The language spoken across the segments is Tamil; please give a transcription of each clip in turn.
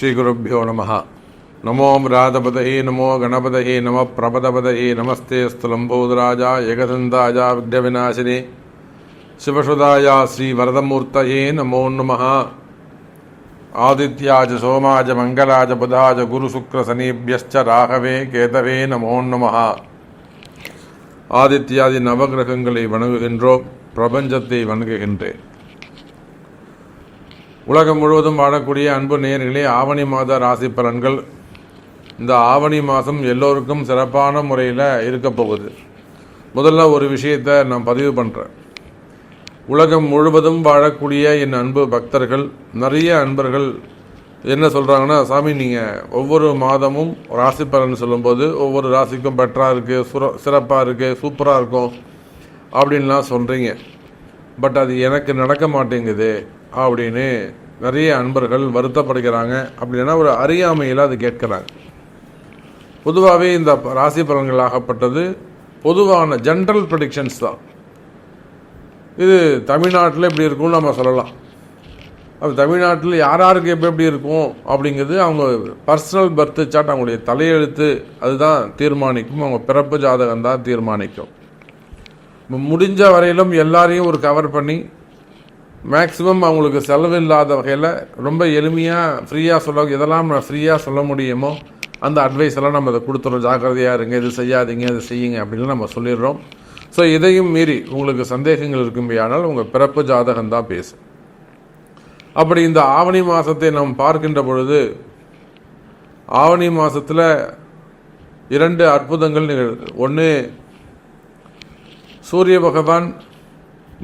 ஸ்ரீகுருப்போ நம நமோ ராதபதே நமோ கணபதே நம பிரபதபதே நமஸ்தே ஸ்துலம்போதராஜா ஏகதந்தாயா விக்னவிநாசினே சிவசுதாயா ஸ்ரீ வரதமூர்த்தயே நமோ நம ஆதித்யாஜ சோமாஜ மங்களாஜ புதாஜ குருசுக்ரசனீபியஸ்ச ராகவே கேதவே நமோ நம ஆதித்யாதி நவகிரகங்களை வணங்குகின்றோம். பிரபஞ்சத்தை வணங்குகின்றேன். உலகம் முழுவதும் வாழக்கூடிய அன்பு நேயர்களே ஆவணி மாத ராசி பலன்கள் இந்த ஆவணி மாதம் எல்லோருக்கும் சிறப்பான முறையில் இருக்க போகுது. முதல்ல ஒரு விஷயத்தை நான் பதிவு பண்ணுறேன் உலகம் முழுவதும் வாழக்கூடிய என் அன்பு பக்தர்கள் நிறைய அன்பர்கள் என்ன சொல்கிறாங்கன்னா சாமி நீங்கள் ஒவ்வொரு மாதமும் ராசி பலன் சொல்லும்போது ஒவ்வொரு ராசிக்கும் பெட்டராக இருக்குது சுர சிறப்பாக இருக்குது சூப்பராக இருக்கும் அப்படின்லாம் சொல்கிறீங்க பட் அது எனக்கு நடக்க மாட்டேங்குது. அப்படின்னு நிறைய அன்பர்கள் வருத்தப்படுகிறாங்க. அப்படின்னா ஒரு அறியாமையில் அது கேட்குறாங்க. பொதுவாகவே இந்த ராசி பலன்களாகப்பட்டது பொதுவான ஜென்ரல் ப்ரடிக்ஷன்ஸ் தான். இது தமிழ்நாட்டில் இப்படி இருக்கும்னு நம்ம சொல்லலாம். அது தமிழ்நாட்டில் யார் யாருக்கு எப்போ எப்படி இருக்கும் அப்படிங்கிறது அவங்க பர்சனல் பர்த் சாட் அவங்களுடைய தலையெழுத்து அதுதான் தீர்மானிக்கும். அவங்க பிறப்பு ஜாதகம் தான் தீர்மானிக்கும். முடிஞ்ச வரையிலும் எல்லாரையும் ஒரு கவர் பண்ணி மேக்ஸிமம் அவங்களுக்கு செலவு இல்லாத வகையில் ரொம்ப எளிமையாக ஃப்ரீயாக சொல்ல எதெல்லாம் நான் ஃப்ரீயாக சொல்ல முடியுமோ அந்த அட்வைஸ் எல்லாம் நம்ம அதை கொடுத்துறோம். ஜாக்கிரதையாக இருங்க இது செய்யாதீங்க இது செய்யுங்க அப்படின்னு நம்ம சொல்லிடுறோம். ஸோ இதையும் மீறி உங்களுக்கு சந்தேகங்கள் இருக்கும்படியானால் உங்கள் பிறப்பு ஜாதகம் தான் பேசு அப்படி இந்த ஆவணி மாதத்தை நாம் பார்க்கின்ற பொழுது ஆவணி மாதத்தில் இரண்டு அற்புதங்கள் நிகழ்வு ஒன்று சூரிய பகவான்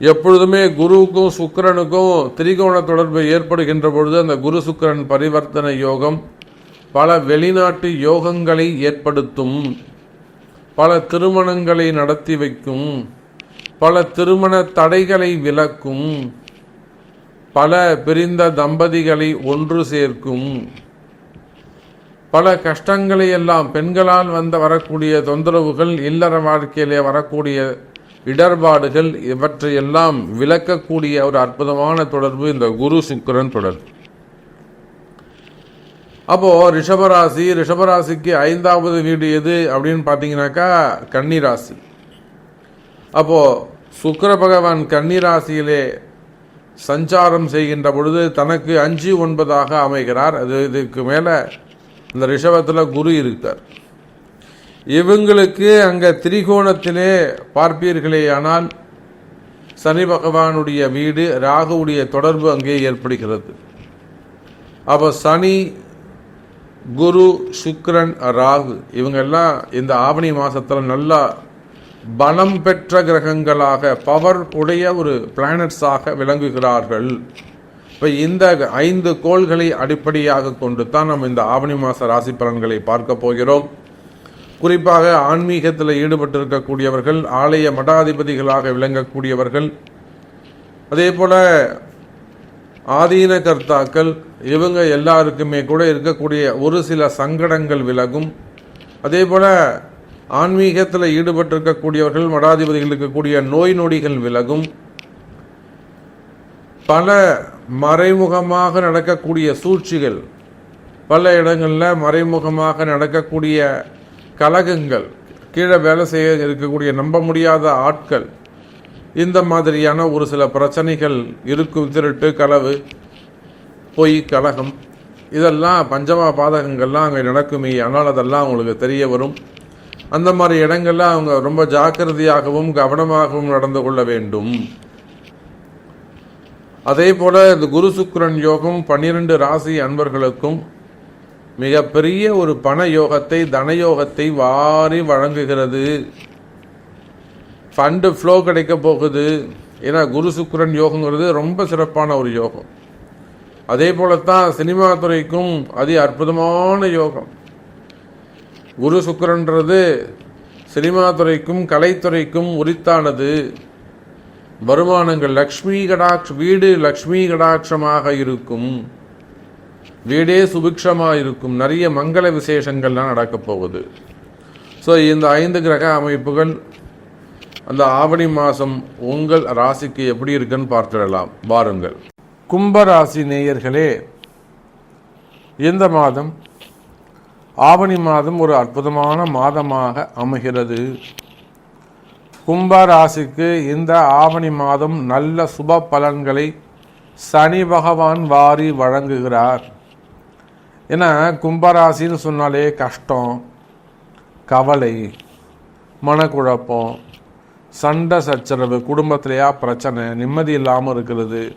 எப்பொழுதுமே குருவுக்கும் சுக்கரனுக்கும் திரிகோண தொடர்பு ஏற்படுகின்ற பொழுது அந்த குரு சுக்கரன் பரிவர்த்தனை யோகம் பல வெளிநாட்டு யோகங்களை ஏற்படுத்தும் பல திருமணங்களை நடத்தி வைக்கும் பல திருமண தடைகளை விலக்கும் பல பிரிந்த தம்பதிகளை ஒன்று சேர்க்கும் பல கஷ்டங்களை எல்லாம் பெண்களால் வந்த வரக்கூடிய தொந்தரவுகள் இல்லற வாழ்க்கையிலே வரக்கூடிய இடர்பாடுகள் இவற்றையெல்லாம் விளக்கக்கூடிய ஒரு அற்புதமான தொடர்பு இந்த குரு சுக்கரன் தொடர்பு அப்போ ரிஷபராசி ரிஷபராசிக்கு ஐந்தாவது வீடு எது அப்படின்னு பார்த்தீங்கன்னாக்கா கன்னிராசி. அப்போ சுக்கர பகவான் கன்னிராசியிலே சஞ்சாரம் செய்கின்ற பொழுது தனக்கு அஞ்சு ஒன்பதாக அமைகிறார். அது இதுக்கு மேலே இந்த ரிஷபத்தில் குரு இருக்கார். இவங்களுக்கு அங்கே திரிகோணத்திலே பார்ப்பீர்களே ஆனால் சனி பகவானுடைய வீடு ராகுவுடைய தொடர்பு அங்கே ஏற்படுகிறது. அப்போ சனி குரு சுக்ரன் ராகு இவங்கெல்லாம் இந்த ஆவணி மாதத்தில் நல்லா பலம் பெற்ற கிரகங்களாக பவர் உடைய ஒரு பிளானட்ஸாக விளங்குகிறார்கள். இப்போ இந்த ஐந்து கோள்களை அடிப்படையாக கொண்டு தான் நம்ம இந்த ஆவணி மாத ராசி பலன்களை பார்க்க போகிறோம். குறிப்பாக ஆன்மீகத்தில் ஈடுபட்டிருக்கக்கூடியவர்கள் ஆலய மடாதிபதிகளாக விளங்கக்கூடியவர்கள் அதே போல் ஆதீன கர்த்தாக்கள் இவங்க எல்லாருக்குமே கூட இருக்கக்கூடிய ஒரு சில சங்கடங்கள் விலகும். அதே போல் ஆன்மீகத்தில் ஈடுபட்டிருக்கக்கூடியவர்கள் மடாதிபதிகள் இருக்கக்கூடிய நோய் நொடிகள் விலகும். பல மறைமுகமாக நடக்கக்கூடிய சூழ்ச்சிகள் பல இடங்களில் மறைமுகமாக நடக்கக்கூடிய கலகங்கள் கீழே வேலை செய்ய இருக்கக்கூடிய நம்ப முடியாத ஆட்கள் இந்த மாதிரியான ஒரு சில பிரச்சனைகள் இருக்கும் திருட்டு களவு பொய் கலகம் இதெல்லாம் பஞ்சமா பாதகங்கள்லாம் அங்கே நடக்குமே ஆனால் அதெல்லாம் அவங்களுக்கு தெரிய வரும். அந்த மாதிரி இடங்கள்ல அவங்க ரொம்ப ஜாக்கிரதையாகவும் கவனமாகவும் நடந்து கொள்ள வேண்டும். அதே போல இந்த குரு சுக்கரன் யோகம் பன்னிரண்டு ராசி அன்பர்களுக்கும் மிகப்பெரிய ஒரு பண யோகத்தை தன யோகத்தை வாரி வழங்குகிறது. ஃபண்டு ஃப்ளோ கிடைக்க போகுது. ஏன்னா குரு சுக்கரன் யோகங்கிறது ரொம்ப சிறப்பான ஒரு யோகம். அதே போலத்தான் சினிமா துறைக்கும் அதி அற்புதமான யோகம். குரு சுக்கரன்றது சினிமா துறைக்கும் கலைத்துறைக்கும் உரித்தானது. வருமானங்கள் லக்ஷ்மி கடாட்ச வீடு லக்ஷ்மி கடாட்சமாக இருக்கும். வீடே சுபிக்ஷமாக இருக்கும் நிறைய மங்கள விசேஷங்கள்லாம் நடக்கப் போகுது. ஸோ இந்த ஐந்து கிரக அமைப்புகள் அந்த ஆவணி மாதம் உங்கள் ராசிக்கு எப்படி இருக்குன்னு பார்த்துடலாம். வாருங்கள். கும்பராசி நேயர்களே இந்த மாதம் ஆவணி மாதம் ஒரு அற்புதமான மாதமாக அமைகிறது. கும்பராசிக்கு இந்த ஆவணி மாதம் நல்ல சுப பலன்களை சனி பகவான் வாரி வழங்குகிறார். ஏன்னா கும்பராசின்னு சொன்னாலே கஷ்டம் கவலை மனக்குழப்பம் சண்டை சச்சரவு குடும்பத்திலையா பிரச்சனை நிம்மதி இல்லாமல் இருக்கிறது.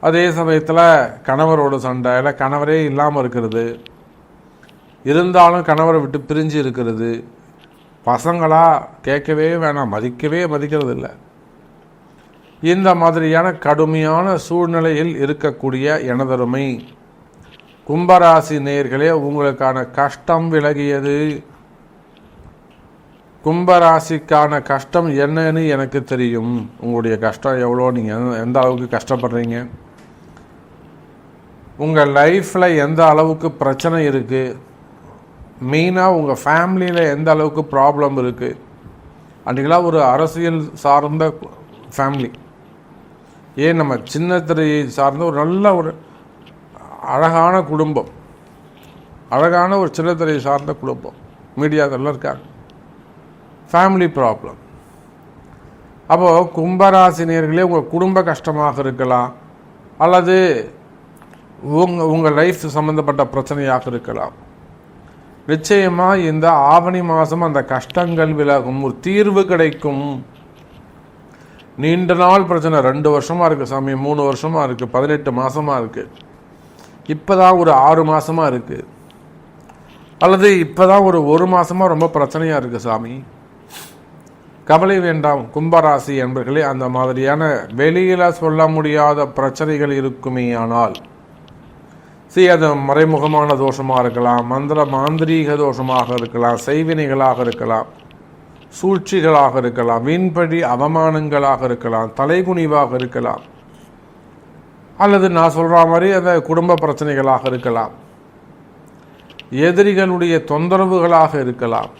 அதே சமயத்தில் கணவரோட சண்டை இல்லை கணவரே இல்லாமல் இருக்கிறது. இருந்தாலும் கணவரை விட்டு பிரிஞ்சு இருக்கிறது. பசங்களா கேட்கவே வேணாம் மதிக்கவே மதிக்கிறது இல்லை. இந்த மாதிரியான கடுமையான சூழ்நிலையில் இருக்கக்கூடிய எனதருமை. கும்பராசி நேர்களே உங்களுக்கான கஷ்டம் விலகியது. கும்பராசிக்கான கஷ்டம் என்னன்னு எனக்கு தெரியும். உங்களுடைய கஷ்டம் எவ்வளோ? நீங்கள் எந்த அளவுக்கு கஷ்டப்படுறீங்க? உங்கள் லைஃப்பில் எந்த அளவுக்கு பிரச்சனை இருக்குது மெயினாக உங்கள் ஃபேமிலியில் எந்த அளவுக்கு ப்ராப்ளம் இருக்குது அன்றைக்கெல்லாம் ஒரு அரசியல் சார்ந்த ஃபேமிலி. ஏன் நம்ம சின்ன திரையை சார்ந்த ஒரு நல்ல ஒரு அழகான குடும்பம். அழகான ஒரு சின்னத்திரையை சார்ந்த குடும்பம். மீடியாக்கள்லாம் இருக்காங்க. ஃபேமிலி ப்ராப்ளம் அப்போது கும்பராசினியர்களே உங்கள் குடும்ப கஷ்டமாக இருக்கலாம். அல்லது உங்கள் உங்கள் லைஃப் சம்மந்தப்பட்ட பிரச்சனையாக இருக்கலாம். நிச்சயமாக இந்த ஆவணி மாதம் அந்த கஷ்டங்கள் விலகும். ஒரு தீர்வு கிடைக்கும். நீண்ட நாள் பிரச்சனை. ரெண்டு வருஷமாக இருக்குது சாமி மூணு வருஷமாக இருக்குது பதினெட்டு மாதமாக இருக்குது இப்போ தான் ஒரு ஆறு மாதமாக இருக்குது அல்லது இப்போ தான் ஒரு ஒரு மாதமாக ரொம்ப பிரச்சனையாக இருக்குது சாமி. கவலை வேண்டாம் கும்பராசி என்பர்களே அந்த மாதிரியான வெளியில் சொல்ல முடியாத பிரச்சனைகள் இருக்குமே ஆனால் சி அது மறைமுகமான தோஷமாக இருக்கலாம் மந்திர மாந்திரீக தோஷமாக இருக்கலாம் செய்வினைகளாக இருக்கலாம் சூழ்ச்சிகளாக இருக்கலாம் வீண்படி அவமானங்களாக இருக்கலாம் தலைகுனிவாக இருக்கலாம். அல்லது நான் சொல்கிற மாதிரி அந்த குடும்ப பிரச்சனைகளாக இருக்கலாம். எதிரிகளுடைய தொந்தரவுகளாக இருக்கலாம்.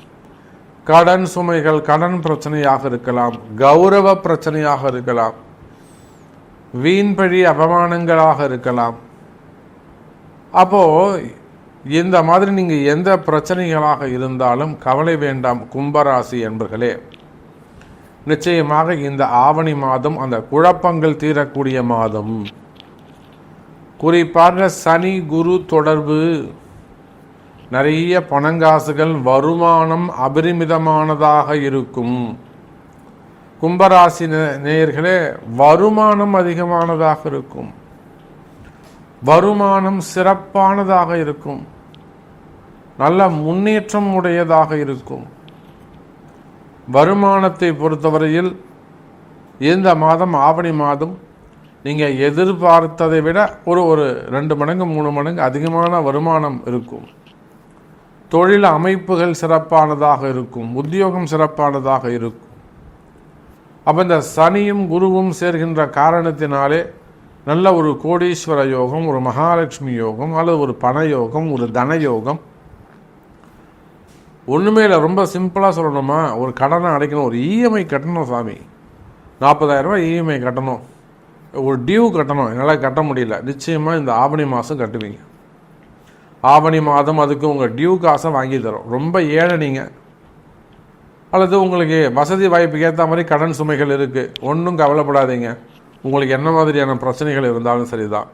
கடன் சுமைகள் கடன் பிரச்சனையாக இருக்கலாம். கௌரவ பிரச்சனையாக இருக்கலாம். வீண்பழி அவமானங்களாக இருக்கலாம். அப்போ இந்த மாதிரி நீங்கள் எந்த பிரச்சனைகளாக இருந்தாலும் கவலை வேண்டாம் கும்பராசி என்பர்களே. நிச்சயமாக இந்த ஆவணி மாதம் அந்த குழப்பங்கள் தீரக்கூடிய மாதம். குறிப்பாக சனி குரு தொடர்பு. நிறைய பணங்காசுகள் வருமானம் அபரிமிதமானதாக இருக்கும். கும்பராசி நேயர்களே வருமானம் அதிகமானதாக இருக்கும். வருமானம் சிறப்பானதாக இருக்கும். நல்ல முன்னேற்றம் உடையதாக இருக்கும். வருமானத்தை பொறுத்தவரையில் இந்த மாதம் ஆவணி மாதம் நீங்கள் எதிர்பார்த்ததை விட ஒரு ஒரு ரெண்டு மடங்கு மூணு மடங்கு அதிகமான வருமானம் இருக்கும். தொழில் அமைப்புகள் சிறப்பானதாக இருக்கும். உத்தியோகம் சிறப்பானதாக இருக்கும். அப்போ இந்த சனியும் குருவும் சேர்கின்ற காரணத்தினாலே நல்ல ஒரு கோடீஸ்வர யோகம் ஒரு மகாலட்சுமி யோகம் அல்லது ஒரு பண யோகம் ஒரு தன யோகம். ஒன்றுமே இல்லை ரொம்ப சிம்பிளாக சொல்லணுமா? ஒரு கடனை அடைக்கணும். ஒரு இஎம்ஐ கட்டணும் சாமி. நாற்பதாயிரரூபா இஎம்ஐ கட்டணும். ஒரு டியூ கட்டணும். என்னால் கட்ட முடியல. நிச்சயமாக இந்த ஆவணி மாதம் கட்டுவீங்க. ஆவணி மாதம் அதுக்கு உங்கள் டியூ காசை வாங்கி தரும். ரொம்ப ஏழை நீங்கள் அல்லது உங்களுக்கு வசதி வாய்ப்புக்கு ஏற்ற மாதிரி கடன் சுமைகள் இருக்குது ஒன்றும் கவலைப்படாதீங்க. உங்களுக்கு என்ன மாதிரியான பிரச்சனைகள் இருந்தாலும் சரிதான்.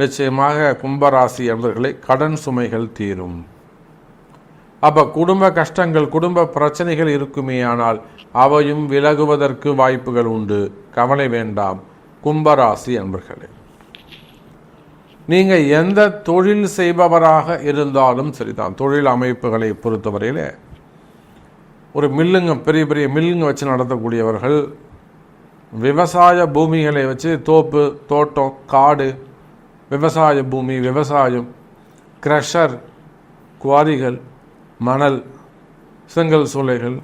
நிச்சயமாக கும்பராசி என்பவர்களை கடன் சுமைகள் தீரும். அப்போ குடும்ப கஷ்டங்கள் குடும்ப பிரச்சனைகள் இருக்குமே ஆனால் அவையும் விலகுவதற்கு வாய்ப்புகள் உண்டு. கவலை வேண்டாம். கும்பராசி என்பர்களே நீங்கள் எந்த தொழில் செய்பவராக இருந்தாலும் சரிதான். தொழில் அமைப்புகளை பொறுத்தவரையில் ஒரு மில்லுங்க பெரிய பெரிய மில்லுங்க வச்சு நடத்தக்கூடியவர்கள் விவசாய பூமிகளை வச்சு தோப்பு தோட்டம் காடு விவசாய பூமி விவசாயம் க்ரஷர் குவாரிகள் மணல் செங்கல் சூளைகள்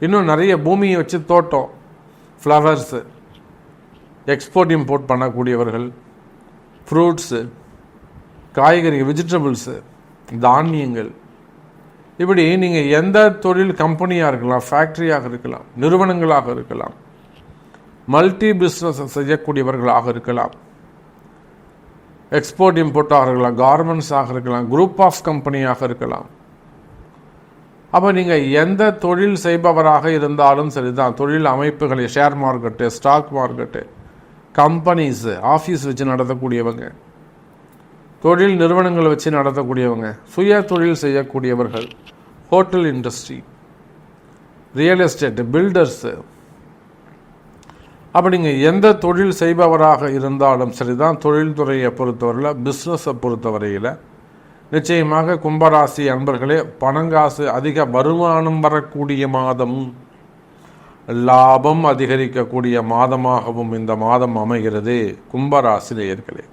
இன்னும் நிறைய பூமியை வச்சு தோட்டம் ஃப்ளவர்ஸு எக்ஸ்போர்ட் இம்போர்ட் பண்ணக்கூடியவர்கள் ஃப்ரூட்ஸு காய்கறி வெஜிடபிள்ஸு தானியங்கள். இப்படி நீங்கள் எந்த தொழில் கம்பெனியாக இருக்கலாம் ஃபேக்ட்ரியாக இருக்கலாம் நிறுவனங்களாக இருக்கலாம் மல்டி பிஸ்னஸ் செய்யக்கூடியவர்களாக இருக்கலாம். எக்ஸ்போர்ட் இம்போர்ட்டாக இருக்கலாம் கார்மெண்ட்ஸாக இருக்கலாம் குரூப் ஆஃப் கம்பெனியாக இருக்கலாம். அப்போ நீங்கள் எந்த தொழில் செய்பவராக இருந்தாலும் சரிதான். தொழில் அமைப்புகளை share market stock market companies office வச்சு நடத்தக்கூடியவங்க தொழில் நிறுவனங்களை வச்சு நடத்தக்கூடியவங்க சுய தொழில் செய்யக்கூடியவர்கள் hotel industry real estate builders அப்படிங்க எந்த தொழில் செய்பவராக இருந்தாலும் சரிதான் தொழில்துறையை பொறுத்தவரையில் பிஸ்னஸை பொறுத்தவரையில் நிச்சயமாக கும்பராசி அன்பர்களே பணங்காசு அதிக வருமானம் வரக்கூடிய மாதம் லாபம் அதிகரிக்கக்கூடிய மாதமாகவும் இந்த மாதம் அமைகிறது கும்பராசிரியர்களே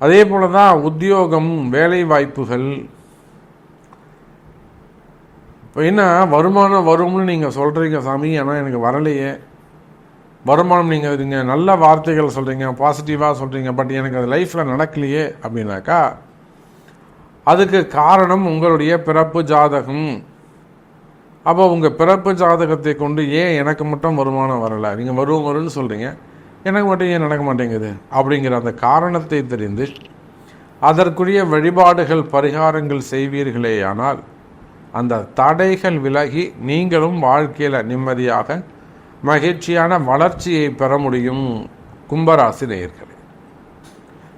அதே போல தான் உத்தியோகம் வேலை வாய்ப்புகள் இப்போ என்ன வருமானம் வரும்னு நீங்கள் சொல்கிறீங்க சாமி ஆனால் எனக்கு வரலையே. வருமானம் நீங்கள் நீங்கள் நல்ல வார்த்தைகள் சொல்கிறீங்க பாசிட்டிவாக சொல்கிறீங்க பட் எனக்கு அது லைஃப்பில் நடக்கலையே அப்படின்னாக்கா அதுக்கு காரணம் உங்களுடைய பிறப்பு ஜாதகம். அப்போ உங்கள் பிறப்பு ஜாதகத்தை கொண்டு ஏன் எனக்கு மட்டும் வருமானம் வரலை? நீங்கள் வருவோம் வரும்னு சொல்கிறீங்க எனக்கு மட்டும் ஏன் நடக்க மாட்டேங்குது? அப்படிங்கிற அந்த காரணத்தை தெரிந்து அதற்குரிய வழிபாடுகள் பரிகாரங்கள் செய்வீர்களேயானால் அந்த தடைகள் விலகி நீங்களும் வாழ்க்கையில் நிம்மதியாக மகிழ்ச்சியான வளர்ச்சியை பெற முடியும் கும்பராசி நேயர்களே.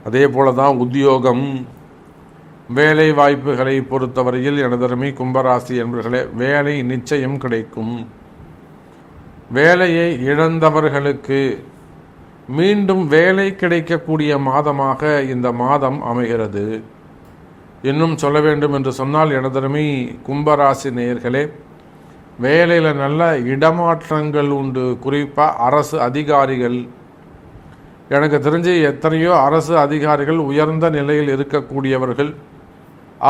அதே போல தான் உத்தியோகம் வேலை வாய்ப்புகளை பொறுத்தவரையில் எனதருமை கும்பராசி என்பவர்களே வேலை நிச்சயம் கிடைக்கும். வேலையை இழந்தவர்களுக்கு மீண்டும் வேலை கிடைக்கக்கூடிய மாதமாக இந்த மாதம் அமைகிறது. இன்னும் சொல்ல வேண்டும் என்று சொன்னால் எனதருமை கும்பராசி நேயர்களே வேலையில் நல்ல இடமாற்றங்கள் உண்டு. குறிப்பாக அரசு அதிகாரிகள். எனக்கு தெரிஞ்சு எத்தனையோ அரசு அதிகாரிகள் உயர்ந்த நிலையில் இருக்கக்கூடியவர்கள்.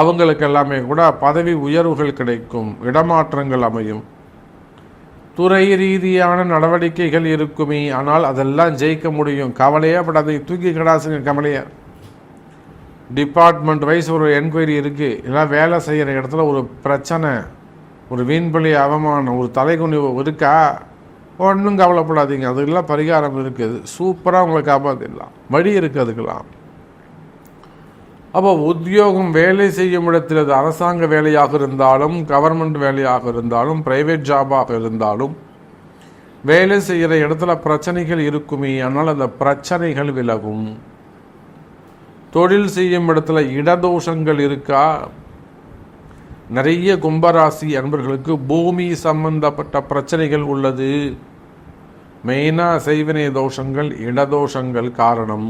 அவங்களுக்கு எல்லாமே கூட பதவி உயர்வுகள் கிடைக்கும் இடமாற்றங்கள் அமையும். துறை ரீதியான நடவடிக்கைகள் இருக்குமே ஆனால் அதெல்லாம் ஜெயிக்க முடியும். கவலையே பட் அதை தூக்கி கிடாசுங்க கவலையை. டிபார்ட்மெண்ட் வைஸ் ஒரு என்கொயரி இருக்குது இல்லை வேலை செய்கிற இடத்துல ஒரு பிரச்சனை ஒரு வீண்பலி அவமானம் ஒரு தலைகுனிவு இருக்கா? ஒன்றும் கவலைப்படாதீங்க. அதுக்கெல்லாம் பரிகாரம் இருக்குது. சூப்பராக உங்களை காப்பாற்றிடலாம் வழி இருக்குது அதுக்கெல்லாம். அப்போ உத்தியோகம் வேலை செய்யும் இடத்தில் அது அரசாங்க வேலையாக இருந்தாலும் கவர்மெண்ட் வேலையாக இருந்தாலும் பிரைவேட் ஜாபாக இருந்தாலும் வேலை செய்கிற இடத்துல பிரச்சனைகள் இருக்குமே ஆனால் அந்த பிரச்சனைகள் விலகும். தொழில் செய்யும் இடத்துல இடதோஷங்கள் இருக்கா? நிறைய கும்பராசி அன்பர்களுக்கு பூமி சம்பந்தப்பட்ட பிரச்சனைகள் உள்ளது. மெயினாக செய்வினை தோஷங்கள் இடதோஷங்கள் காரணம்.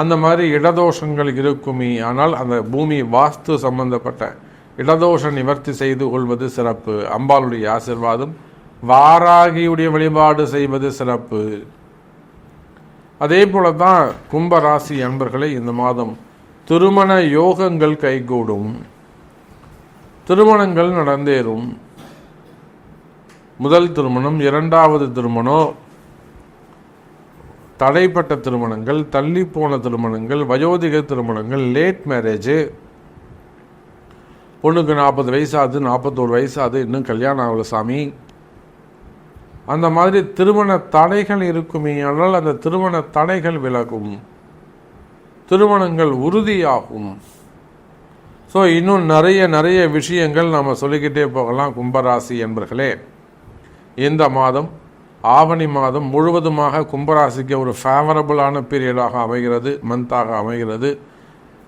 அந்த மாதிரி இடதோஷங்கள் இருக்குமே. ஆனால் அந்த பூமி வாஸ்து சம்பந்தப்பட்ட இடதோஷ நிவர்த்தி செய்து கொள்வது சிறப்பு. அம்பாளுடைய ஆசிர்வாதம் வாராகியுடைய வழிபாடு செய்வது சிறப்பு. அதே போல தான் கும்பராசி அன்பர்களை இந்த மாதம் திருமண யோகங்கள் கைகூடும். திருமணங்கள் நடந்தேறும். முதல் திருமணம் இரண்டாவது திருமணம் தடைப்பட்ட திருமணங்கள் தள்ளி போன திருமணங்கள் வயோதிக திருமணங்கள் லேட் மேரேஜு பொண்ணுக்கு நாற்பது வயசாகுது நாற்பத்தோரு வயசாகுது இன்னும் கல்யாணம் ஆகல சாமி. அந்த மாதிரி திருமண தடைகள் இருக்குமே ஆனால் அந்த திருமண தடைகள் விலகும். திருமணங்கள் உறுதியாகும். ஸோ இன்னும் நிறைய நிறைய விஷயங்கள் நம்ம சொல்லிக்கிட்டே போகலாம் கும்பராசி என்பர்களே. இந்த மாதம் ஆவணி மாதம் முழுவதுமாக கும்பராசிக்கு ஒரு ஃபேவரபுளான பீரியடாக அமைகிறது மந்தாக அமைகிறது.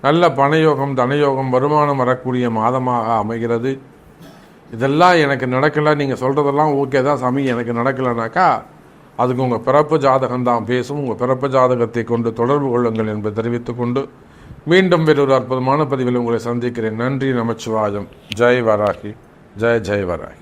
நல்ல பணயோகம் தனயோகம் வருமானம் வரக்கூடிய மாதமாக அமைகிறது. இதெல்லாம் எனக்கு நடக்கலை நீங்கள் சொல்கிறதெல்லாம் ஓகே தான் சாமி எனக்கு நடக்கலைனாக்கா அதுக்கு உங்கள் பிறப்பு ஜாதகம் தான் பேசும். உங்கள் பிறப்பு ஜாதகத்தை கொண்டு தொடர்பு கொள்ளுங்கள் என்பதை தெரிவித்துக்கொண்டு மீண்டும் வேறொரு அற்புதமான பதிவில் உங்களை சந்திக்கிறேன். நன்றி நமச்சிவாயம். ஜெய் வராகி. ஜெய் ஜெய் வராகி.